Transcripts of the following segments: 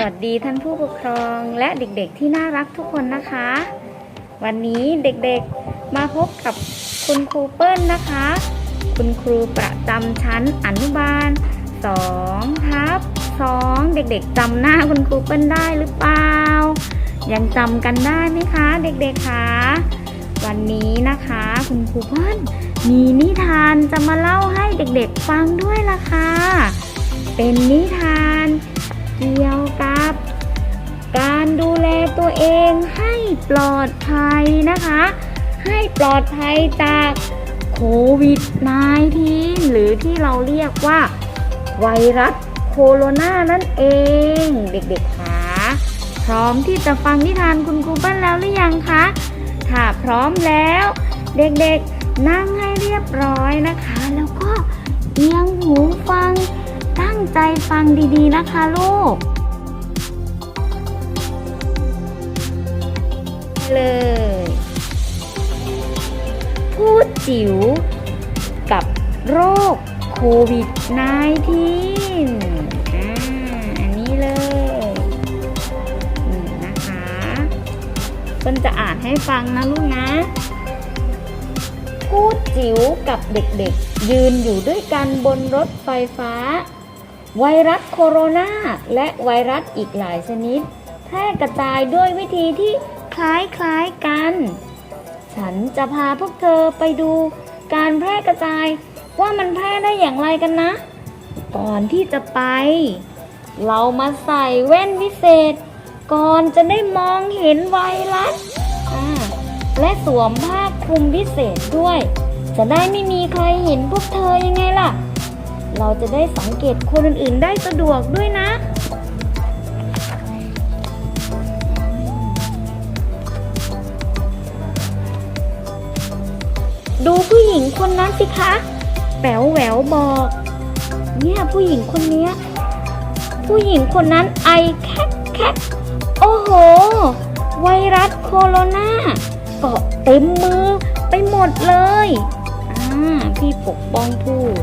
สวัสดีท่านผู้ปกครองและเด็กๆที่น่ารักทุกคนนะคะ วันนี้เด็กๆมาพบกับคุณครูเปิ้ลนะคะ คุณครูประจำชั้นอนุบาล2ทับ2เด็กๆจำหน้าคุณครูเปิ้ลได้หรือเปล่า ยังจำกันได้ไหมคะ เด็กๆคะวันนี้นะคะ คุณครูเปิ้ลมีนิทานจะมาเล่าให้เด็กๆฟังด้วยล่ะค่ะเป็นนิทาน เกี่ยวกับ การดูแลตัวเองให้ปลอดภัยนะคะ ให้ปลอดภัยจากโควิด -19 หรือที่เราเรียกว่า ไวรัสโคโรนานั่นเอง เด็กๆคะพร้อมที่จะฟังนิทานคุณครูเปั้นแล้วหรือยังคะ ถ้าพร้อมแล้ว เด็กๆนั่งให้เรียบร้อยนะคะ แล้วก็เอียงหูฟัง ตั้งใจฟังดีๆนะคะลูก เลย ผู้จิ๋วกับโรคโควิด -19 อ่าอันนี้เลยนี่นะคะเพิ่นจะอ่านให้ฟังนะลูกนะผู้จิ๋วกับเด็กๆ ยืนอยู่ด้วยกันบนรถไฟฟ้า ไวรัสโคโรนาและไวรัสอีกหลายชนิด แพร่กระจายด้วยวิธีที่คล้ายๆกัน ฉันจะพาพวกเธอไปดูการแพร่กระจายว่ามันแพร่ได้อย่างไรกันนะ ก่อนที่จะไป เรามาใส่แว่นวิเศษ ก่อนจะได้มองเห็นไวรัสและสวมผ้าคลุมพิเศษด้วย จะได้ไม่มีใครเห็นพวกเธอยังไงล่ะ เราจะได้สังเกตคนอื่นๆได้สะดวกด้วยนะ ดูผู้หญิงคนนั้นสิคะแป๋วแหววบอก เนี่ยผู้หญิงคนนี้ ผู้หญิงคนนั้นไอแคกแคกโอ้โห ไวรัสโคโรนาเกาะเต็มมือไปหมดเลย อ่า พี่ปกป้องพูด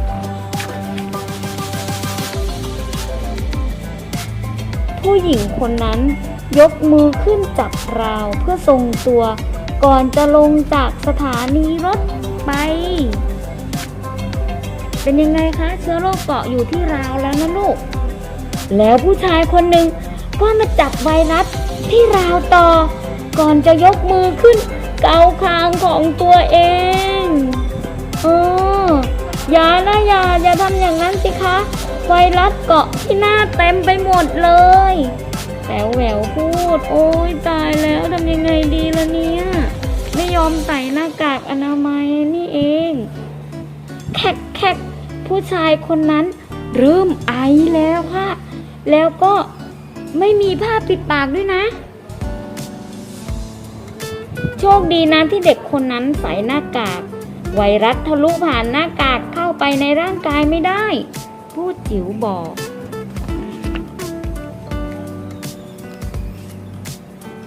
ผู้หญิงคนนั้น ยกมือขึ้นจับราวเพื่อทรงตัว ก่อนจะลงจากสถานีรถไป เป็นยังไงคะเชื้อโรคเกาะอยู่ที่ราวแล้วนะลูก แล้วผู้ชายคนหนึ่งก็มาจับไวรัสที่ราวต่อ ก่อนจะยกมือขึ้นเกาคางของตัวเอง เออ อย่านะอย่าอย่าทำอย่างนั้นสิคะ ไวรัสเกาะที่หน้าเต็มไปหมดเลยแหววแหววพูด โอ้ยตายแล้วทำยังไงดีละเนี่ย ไม่ยอมใส่หน้ากากอนามัยนี่เอง แคกแคกผู้ชายคนนั้นเริ่มไอแล้วค่ะ แล้วก็ไม่มีผ้าปิดปากด้วยนะ โชคดีนะที่เด็กคนนั้นใส่หน้ากาก ไวรัสทะลุผ่านหน้ากากเข้าไปในร่างกายไม่ได้ ผู้จิ๋วบอก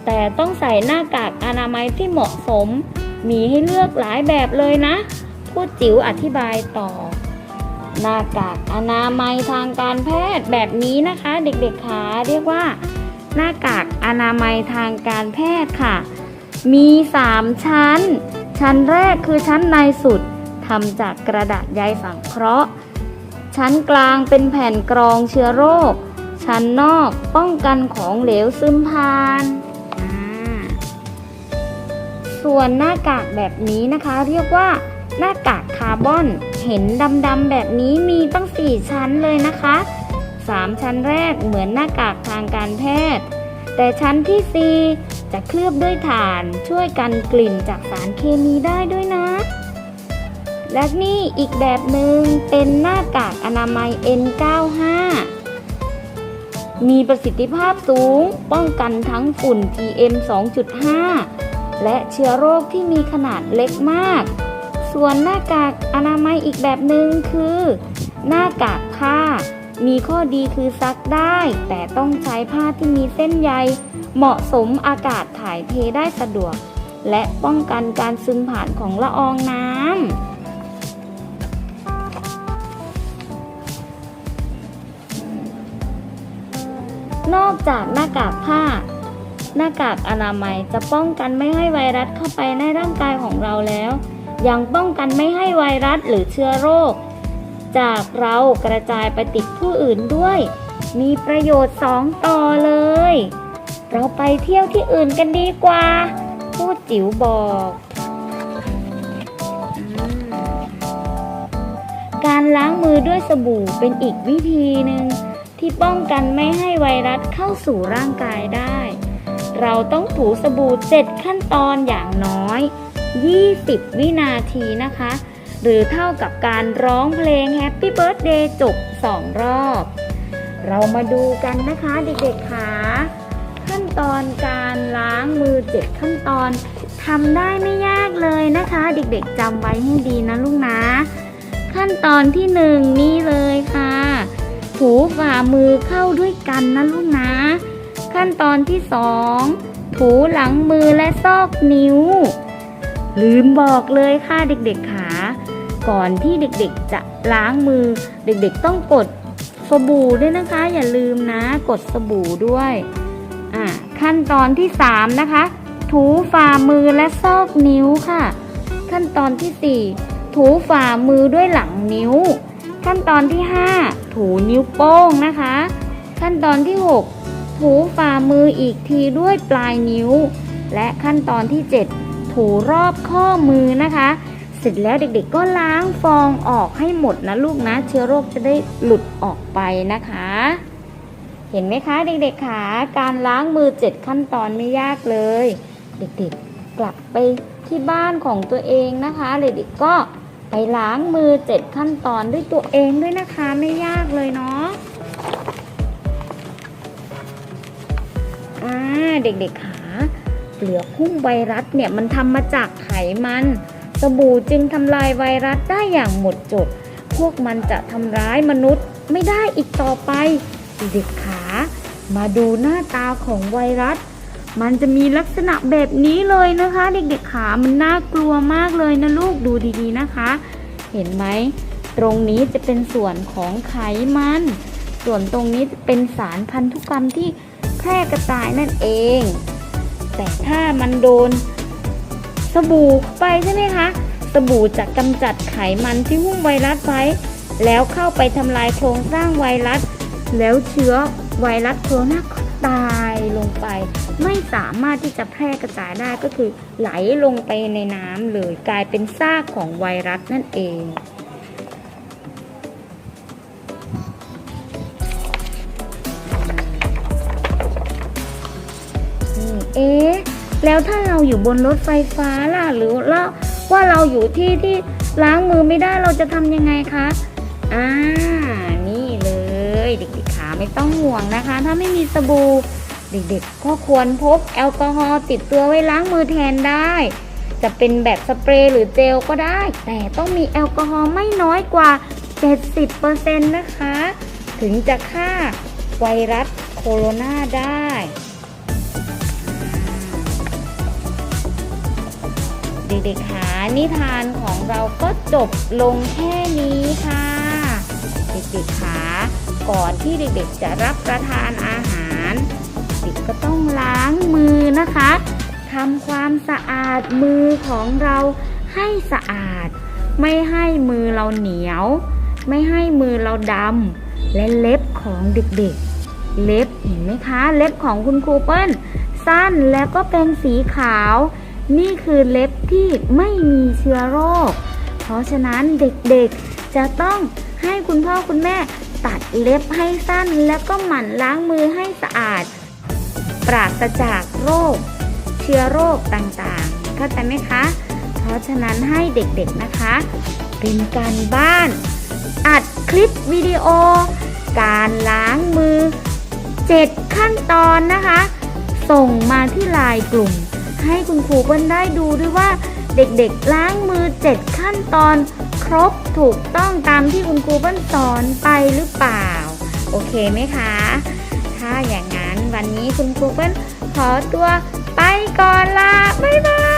แต่ต้องใส่หน้ากากอนามัยที่เหมาะสม มีให้เลือกหลายแบบเลยนะ ผู้จิ๋วอธิบายต่อ หน้ากากอนามัยทางการแพทย์แบบนี้นะคะ เด็กๆขาเรียกว่า หน้ากากอนามัยทางการแพทย์ค่ะ มี 3 ชั้น ชั้นแรกคือชั้นในสุดทำจากกระดาษใยสังเคราะห์ ชั้นกลางเป็นแผ่นกรองเชื้อโรค ชั้นนอกป้องกันของเหลวซึมผ่าน ส่วนหน้ากากแบบนี้นะคะ เรียกว่าหน้ากากคาร์บอน เห็นดำๆแบบนี้มีตั้ง 4 ชั้นเลยนะคะ 3 ชั้นแรกเหมือนหน้ากากทางการแพทย์ แต่ชั้นที่ 4 จะเคลือบด้วยถ่านช่วยกันกลิ่นจากสารเคมีได้ด้วยนะ และนี่อีกแบบหนึ่งเป็นหน้ากากอนามัย N95 มีประสิทธิภาพสูงป้องกันทั้งฝุ่น PM 2.5 และเชื้อโรคที่มีขนาดเล็กมาก ส่วนหน้ากากอนามัยอีกแบบหนึ่งคือ หน้ากากผ้า มีข้อดีคือซักได้ แต่ต้องใช้ผ้าที่มีเส้นใย เหมาะสมอากาศถ่ายเทได้สะดวก และป้องกันการซึมผ่านของละอองน้ำนอกจากหน้ากากผ้า หน้ากากอนามัยจะป้องกันไม่ให้ไวรัสเข้าไปในร่างกายของเราแล้ว ยังป้องกันไม่ให้ไวรัสหรือเชื้อโรค จากเรากระจายไปติดผู้อื่นด้วย มีประโยชน์สองต่อเลย เราไปเที่ยวที่อื่นกันดีกว่า พูดจิ๋วบอกอการล้างมือด้วยสบู่เป็นอีกวิธีหนึ่งที่ป้องกันไม่ให้ไวรัสเข้าสู่ร่างกายได้ เราต้องถูสบู่7ขั้นตอนอย่างน้อย 20 วินาทีนะคะ หรือเท่ากับการร้องเพลง Happy Birthday จบ 2 รอบ เรามาดูกันนะคะเด็กๆค่ะ ตอนการล้างมือ7ขั้นตอนทำได้ไม่ยากเลยนะคะ เด็กๆจำไว้ให้ดีนะลูกนะ ขั้นตอนที่หนึ่งนี่เลยค่ะถูฝ่ามือเข้าด้วยกันนะลูกนะ ขั้นตอนที่สองถูหลังมือและซอกนิ้ว ลืมบอกเลยค่ะเด็กๆขาก่อนที่เด็กๆจะล้างมือ เด็กๆต้องกดสบู่ด้วยนะคะ อย่าลืมนะ กดสบู่ด้วย ขั้นตอนที่สามนะคะ ถูฝ่ามือและซอกนิ้วค่ะ ขั้นตอนที่สี่ถูฝ่ามือด้วยหลังนิ้ว ขั้นตอนที่ห้าถูนิ้วโป้งนะคะ ขั้นตอนที่หกถูฝ่ามืออีกทีด้วยปลายนิ้ว และขั้นตอนที่เจ็ดถูรอบข้อมือนะคะ เสร็จแล้วเด็กๆก็ล้างฟองออกให้หมดนะลูกนะ เชื้อโรคจะได้หลุดออกไปนะคะ เห็นไหมคะเด็กๆคะการล้างมือเจ็ดขั้นตอนไม่ยากเลย เด็กๆกลับไปที่บ้านของตัวเองนะคะเด็กๆก็ไปล้างมือเจ็ดขั้นตอนด้วยตัวเองด้วยนะคะไม่ยากเลยเนาะอ่าเด็กๆขาเปลือกหุ้มไวรัสเนี่ยมันทำมาจากไขมัน สบู่จึงทำลายไวรัสได้อย่างหมดจด พวกมันจะทำร้ายมนุษย์ไม่ได้อีกต่อไป เด็กๆขา มาดูหน้าตาของไวรัส มันจะมีลักษณะแบบนี้เลยนะคะ เด็กๆขามันน่ากลัวมากเลยนะลูกดูดีๆนะคะ เห็นไหมตรงนี้จะเป็นส่วนของไขมัน ส่วนตรงนี้จะเป็นสารพันธุกรรมที่แพร่กระจายนั่นเอง แต่ถ้ามันโดนสบู่ไปใช่ไหมคะสบู่จะกำจัดไขมันที่หุ้มไวรัสไว้ แล้วเข้าไปทำลายโครงสร้างไวรัส แล้วเชื้อ ไวรัสโคโรนาตายลงไป ไม่สามารถที่จะแพร่กระจายได้ก็คือไหลลงไปในน้ำเลยกลายเป็นซากของไวรัสนั่นเองเอ๊ะแล้วถ้าเราอยู่บนรถไฟฟ้าล่ะหรือว่าว่าเราอยู่ที่ที่ล้างมือไม่ได้เราจะทำยังไงคะอ่า ไม่ต้องห่วงนะคะ ถ้าไม่มีสบู่เด็กๆ ก็ควรพกแอลกอฮอล์ติดตัวไว้ล้างมือแทนได้ จะเป็นแบบสเปรย์หรือเจลก็ได้ แต่ต้องมีแอลกอฮอล์ไม่น้อยกว่า 70%นะคะ ถึงจะฆ่าไวรัสโคโรนาได้เด็กๆคะนิทานของเราก็จบลงแค่นี้ค่ะ เด็กๆคะ ก่อนที่เด็กๆ จะรับประทานอาหาร เด็กก็ต้องล้างมือนะคะทำความสะอาดมือของเราให้สะอาด ไม่ให้มือเราเหนียว ไม่ให้มือเราดำและเล็บของเด็กๆ เล็บเห็นไหมคะ เล็บของคุณครูเปิ้ลสั้นแล้วก็เป็นสีขาว นี่คือเล็บที่ไม่มีเชื้อโรค เพราะฉะนั้นเด็กๆจะต้องให้คุณพ่อคุณแม่ ตัดเล็บให้สั้นแล้วก็หมั่นล้างมือให้สะอาด ปราศจากโรค เชื้อโรคต่างๆ เข้าใจไหมคะ เพราะฉะนั้นให้เด็กๆนะคะ เป็นการบ้าน อัดคลิปวิดีโอ การล้างมือ 7 ขั้นตอนนะคะ ส่งมาที่ไลน์กลุ่ม ให้คุณครูเปิ้ลได้ดูด้วยว่าเด็กๆล้างมือ 7 ขั้นตอน ครบถูกต้องตามที่คุณครูเปิ้ลสอนไปหรือเปล่า โอเคไหมคะ ถ้าอย่างนั้นวันนี้คุณครูเปิ้ลขอตัวไปก่อนละบ๊ายบาย